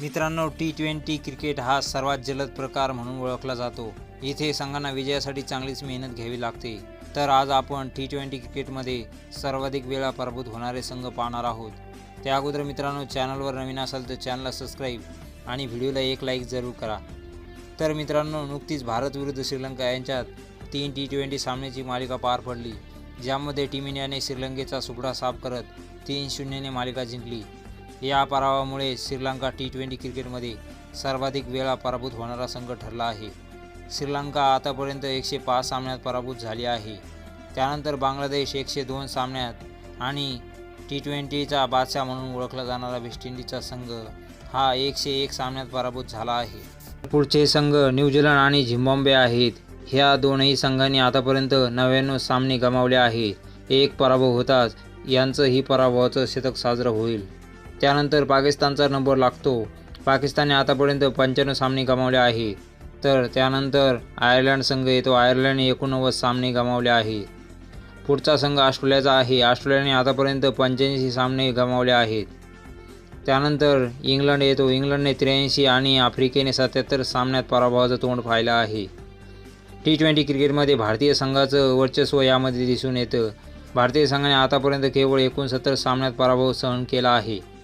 मित्रांनो T twenty cricket हा सर्वात जलद प्रकार म्हणून ओळखला जातो. इथे संघांना विजयासाठी चांगलीच मेहनत घ्यावी लागते. तर आज आपण टी ट्वेंटी क्रिकेटमध्ये सर्वाधिक वेळा पराभूत होणारे संघ पाहणार आहोत. त्या अगोदर मित्रांनो चॅनलवर नवीन असाल तर चॅनलला सबस्क्राईब आणि व्हिडिओला एक लाईक जरूर करा. तर मित्रांनो नुकतीच भारत विरुद्ध श्रीलंका यांच्यात तीन टी ट्वेंटी सामन्याची मालिका पार पडली. ज्यामध्ये टीम इंडियाने श्रीलंकेचा सुपडा साफ करत तीन शून्यने मालिका जिंकली. या पराभवामुळे श्रीलंका टी ट्वेंटी क्रिकेटमध्ये सर्वाधिक वेळा पराभूत होणारा संघ ठरला आहे. श्रीलंका आतापर्यंत एकशे पाच सामन्यात पराभूत झाली आहे. त्यानंतर बांगलादेश एकशे दोन सामन्यात आणि टी ट्वेंटीचा बादशाह म्हणून ओळखला जाणारा वेस्ट इंडिजचा संघ हा एकशे एक सामन्यात पराभूत झाला आहे. पुढचे संघ न्यूझीलंड आणि झिम्बाब्वे आहेत. ह्या दोनही संघांनी आतापर्यंत नव्याण्णव सामने गमावले आहेत. एक पराभव होताच यांचंही पराभवाचं शतक साजरं होईल. त्यानंतर पाकिस्तानचा नंबर लागतो. पाकिस्तानने आतापर्यंत पंच्याण्णव सामने गमावले आहे तर त्यानंतर आयर्लंड संघ येतो. आयर्लंडने एकोणनव्वद सामने गमावले आहे पुढचा संघ ऑस्ट्रेलियाचा आहे. ऑस्ट्रेलियाने आतापर्यंत पंच्याऐंशी सामने गमावले आहेत. त्यानंतर इंग्लंड येतो. इंग्लंडने त्र्याऐंशी आणि आफ्रिकेने सत्याहत्तर सामन्यात पराभवाचं तोंड पाहिलं आहे. टी ट्वेंटी क्रिकेटमध्ये भारतीय संघाचं वर्चस्व यामध्ये दिसून येतं. भारतीय संघाने आतापर्यंत केवळ एकोणसत्तर सामन्यात पराभव सहन केला आहे.